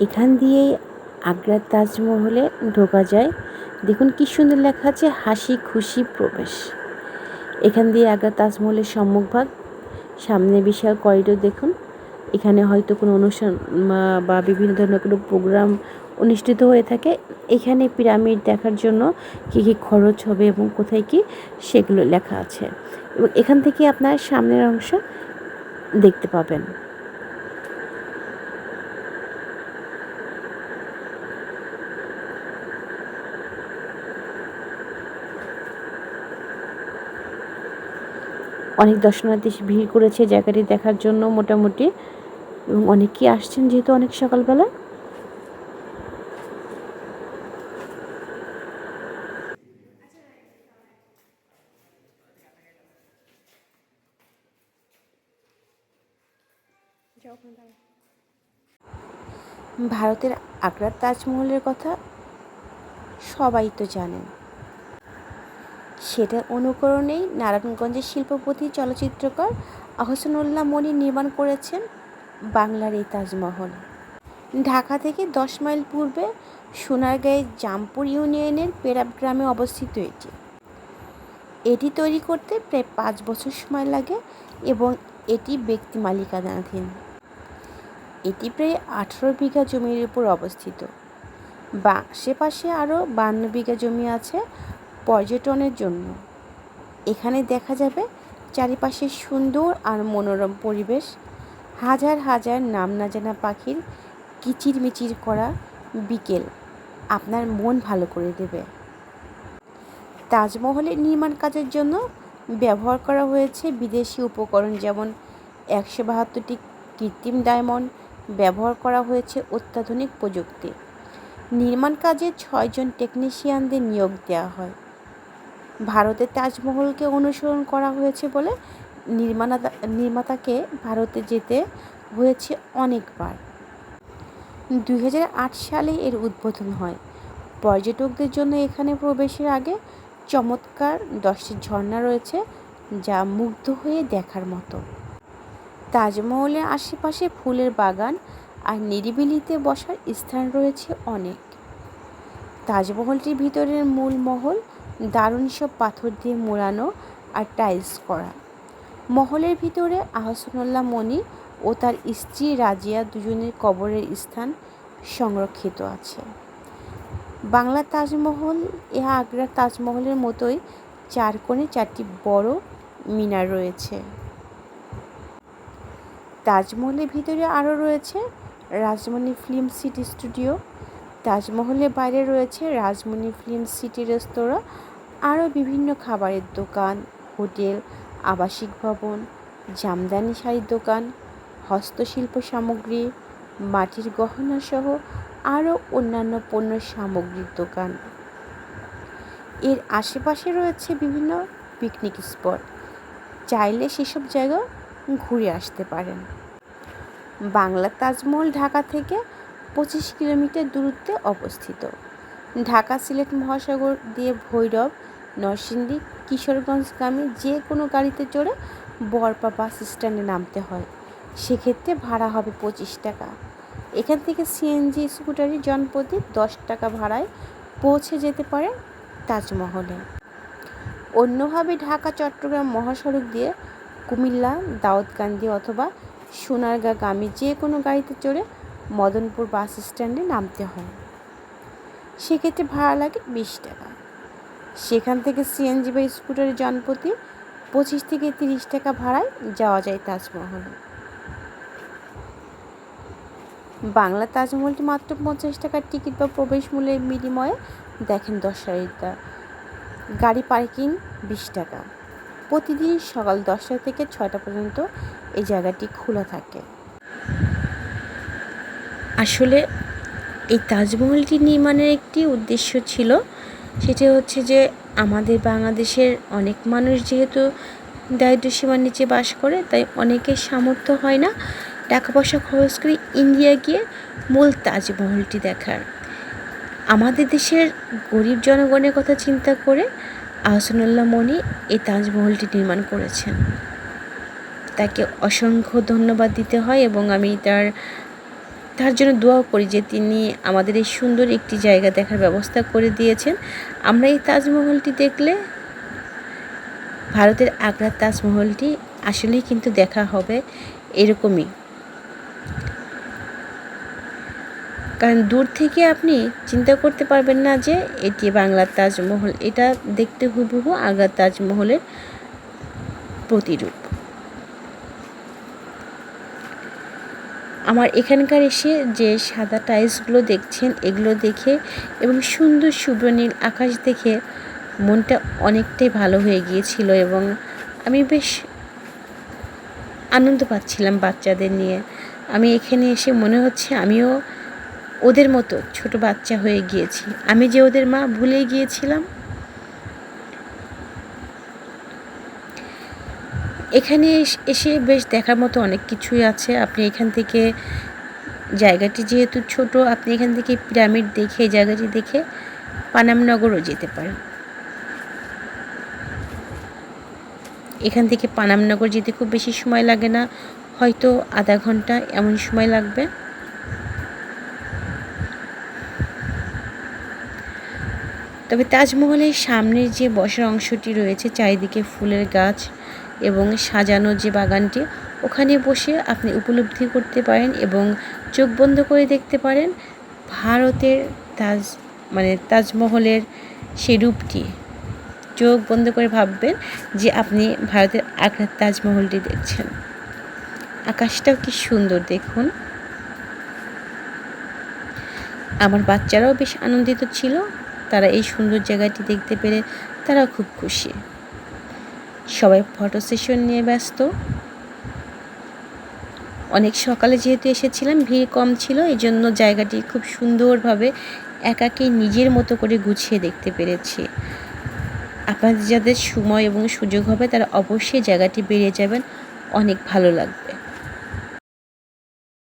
এখান দিয়েই আগ্রার তাজমহলে ঢোকা যায়। দেখুন কি সুন্দর লেখা আছে, হাসি খুশি প্রবেশ। এখান দিয়ে আগ্রা তাজমহলের সম্মুখভাগ, সামনে বিশাল করিডোর দেখুন। এখানে হয়তো কোনো অনুষ্ঠান বা বিভিন্ন ধরনের কোনো প্রোগ্রাম অনুষ্ঠিত হয়ে থাকে। এখানে পিরামিড দেখার জন্য কী কী খরচ হবে এবং কোথায় কি সেগুলো লেখা আছে। এবং এখান থেকে আপনার সামনের অংশ দেখতে পাবেন। অনেক দর্শনার্থী ভিড় করেছে জায়গাটি দেখার জন্য মোটামুটি। এবং অনেকেই আসছেন যেহেতু অনেক সকালবেলা। ভারতের আগ্রার তাজমহলের কথা সবাই তো জানেন। সেটার অনুকরণেই নারায়ণগঞ্জের শিল্পপতি, চলচ্চিত্রকার আহসানুল্লাহ মনি নির্মাণ করেছেন বাংলার এই তাজমহল। ঢাকা থেকে দশ মাইল পূর্বে সোনারগাঁয়ের জামপুর ইউনিয়নের পেরাব গ্রামে অবস্থিত এটি। এটি তৈরি করতে প্রায় পাঁচ বছর সময় লাগে এবং এটি ব্যক্তি মালিকানাধীন। এটি প্রায় আঠেরো বিঘা জমির উপর অবস্থিত। বা আশেপাশে আরও বান্ন বিঘা জমি আছে পর্যটনের জন্য। এখানে দেখা যাবে চারিপাশে সুন্দর আর মনোরম পরিবেশ, হাজার হাজার নাম না জানা পাখির কিচিরমিচির করা বিকেল আপনার মন ভালো করে দেবে। তাজমহলের নির্মাণ কাজের জন্য ব্যবহার করা হয়েছে বিদেশি উপকরণ যেমন একশো বাহাত্তরটি কৃত্রিম ডায়মন্ড, ব্যবহার করা হয়েছে অত্যাধুনিক প্রযুক্তি। নির্মাণ কাজে ছয়জন টেকনিশিয়ানদের নিয়োগ দেওয়া হয়। ভারতের তাজমহলকে অনুসরণ করা হয়েছে বলে নির্মাণাতা নির্মাতাকে ভারতে যেতে হয়েছে অনেকবার। দুই হাজার আট সালে এর উদ্বোধন হয়। পর্যটকদের জন্য এখানে প্রবেশের আগে চমৎকার দশটি ঝর্ণা রয়েছে যা মুগ্ধ হয়ে দেখার মতো। তাজমহলের আশেপাশে ফুলের বাগান আর নিরিবিলিতে বসার স্থান রয়েছে অনেক। তাজমহলটির ভিতরের মূল মহল দারুণ সব পাথর দিয়ে মোড়ানো আর টাইলস করা। মহলের ভিতরে আহসানুল্লাহ মনি ও তার স্ত্রী রাজিয়া দুজনের কবরের স্থান সংরক্ষিত আছে। বাংলা তাজমহল এ আগ্রার তাজমহলের মতোই চার কোণে চারটি বড় মিনার রয়েছে। তাজমহলের ভিতরে আরও রয়েছে রাজমণি ফিল্ম সিটি স্টুডিও তাজমহলের বাইরে রয়েছে রাজমণি ফিল্ম সিটি রেস্তোরাঁ, আরও বিভিন্ন খাবারের দোকান, হোটেল, আবাসিক ভবন, জামদানি শাড়ির দোকান, হস্তশিল্প সামগ্রী, মাটির গহনা সহ আরও অন্যান্য পণ্য সামগ্রীর দোকান। এর আশেপাশে রয়েছে বিভিন্ন পিকনিক স্পট চাইলে সেসব জায়গা ঘুরে আসতে পারেন। বাংলা তাজমহল ঢাকা থেকে পঁচিশ কিলোমিটার দূরত্বে অবস্থিত। ঢাকা সিলেট মহাসাগর দিয়ে ভৈরব, নরসিংদী, কিশোরগঞ্জগামী যে কোনো গাড়িতে চড়ে বরপা বাস স্ট্যান্ডে নামতে হয়। সেক্ষেত্রে ভাড়া হবে পঁচিশ টাকা। এখান থেকে সিএনজি স্কুটারে জনপ্রতি দশ টাকা ভাড়ায় পৌঁছে যেতে পারে তাজমহলে। অন্যভাবে ঢাকা, চট্টগ্রাম মহাসড়ক দিয়ে কুমিল্লা, দাউদকান্দি অথবা সোনারগাঁগামী যে কোনো গাড়িতে চড়ে মদনপুর বাস স্ট্যান্ডে নামতে হয়। সেক্ষেত্রে ভাড়া লাগে বিশ টাকা। সেখান থেকে সিএনজি বা স্কুটারের জনপ্রতি পঁচিশ থেকে তিরিশ টাকা ভাড়ায় যাওয়া যায় তাজমহলে। বাংলা তাজমহলটি মাত্র পঞ্চাশ টাকার টিকিট বা প্রবেশ মূল্যের বিনিময়ে দেখেন দর্শকরা গাড়ি পার্কিং বিশ টাকা। প্রতিদিন সকাল দশটা থেকে ছয়টা পর্যন্ত এই জায়গাটি খোলা থাকে। আসলে এই তাজমহলটি নির্মাণের একটি উদ্দেশ্য ছিল। সেটি হচ্ছে যে আমাদের বাংলাদেশের অনেক মানুষ যেহেতু দারিদ্র সীমার নিচে বাস করে, তাই অনেকের সামর্থ্য হয় না টাকা পয়সা খরচ করে ইন্ডিয়া গিয়ে মূল তাজমহলটি দেখার। আমাদের দেশের গরিব জনগণের কথা চিন্তা করে আহসানুল্লাহ মনি এই তাজমহলটি নির্মাণ করেছেন। তাকে অসংখ্য ধন্যবাদ দিতে হয় এবং আমি তার তার জন্য দোয়া করি যে তিনি আমাদের এই সুন্দর একটি জায়গা দেখার ব্যবস্থা করে দিয়েছেন। আমরা এই তাজমহলটি দেখলে ভারতের আগ্রার তাজমহলটি আসলেই কিন্তু দেখা হবে এরকমই। কারণ দূর থেকে আপনি চিন্তা করতে পারবেন না যে এটি বাংলার তাজমহল। এটা দেখতে হুবহু আগ্রার তাজমহলের প্রতিরূপ। আমার এখানকার এসে যে সাদা টাইলসগুলো দেখছেন, এগুলো দেখে এবং সুন্দর শুভ্র নীল আকাশ দেখে মনটা অনেকটাই ভালো হয়ে গিয়েছিল এবং আমি বেশ আনন্দ পাচ্ছিলাম বাচ্চাদের নিয়ে। আমি এখানে এসে মনে হচ্ছে আমিও ওদের মতো ছোট বাচ্চা হয়ে গিয়েছি। আমি যে ওদের মা ভুলে গিয়েছিলাম এখানে এসে বেশ দেখার মতো অনেক কিছুই আছে। আপনি এখান থেকে জায়গাটি যেহেতু ছোট, আপনি এখান থেকে পিরামিড দেখে জায়গাটি দেখে পানামনগরও যেতে পারেন। এখান থেকে পানামনগর যেতে খুব বেশি সময় লাগে না, হয়তো আধা ঘণ্টা এমন সময় লাগবে। তবে তাজমহলের সামনের যে বসার অংশটি রয়েছে, চারিদিকে ফুলের গাছ এবং সাজানো যে বাগানটি, ওখানে বসে আপনি উপলব্ধি করতে পারেন এবং চোখ বন্ধ করে দেখতে পারেন ভারতের তাজ মানে তাজমহলের সেই রূপটি। চোখ বন্ধ করে ভাববেন যে আপনি ভারতের আগ্রার তাজমহলটি দেখছেন। আকাশটাও কি সুন্দর দেখুন। আমার বাচ্চারাও বেশ আনন্দিত ছিল। তারা এই সুন্দর জায়গাটি দেখতে পেরে তারা খুব খুশি। সবাই ফটো সেশন নিয়ে ব্যস্ত। অনেক সকালে যেহেতু এসেছিলাম, ভিড় কম ছিল এই জন্য জায়গাটি খুব সুন্দরভাবে একাকে নিজের মতো করে গুছিয়ে দেখতে পেরেছি। আপনাদের যাদের সময় এবং সুযোগ হবে, তারা অবশ্যই জায়গাটি বেড়ে যাবেন। অনেক ভালো লাগবে।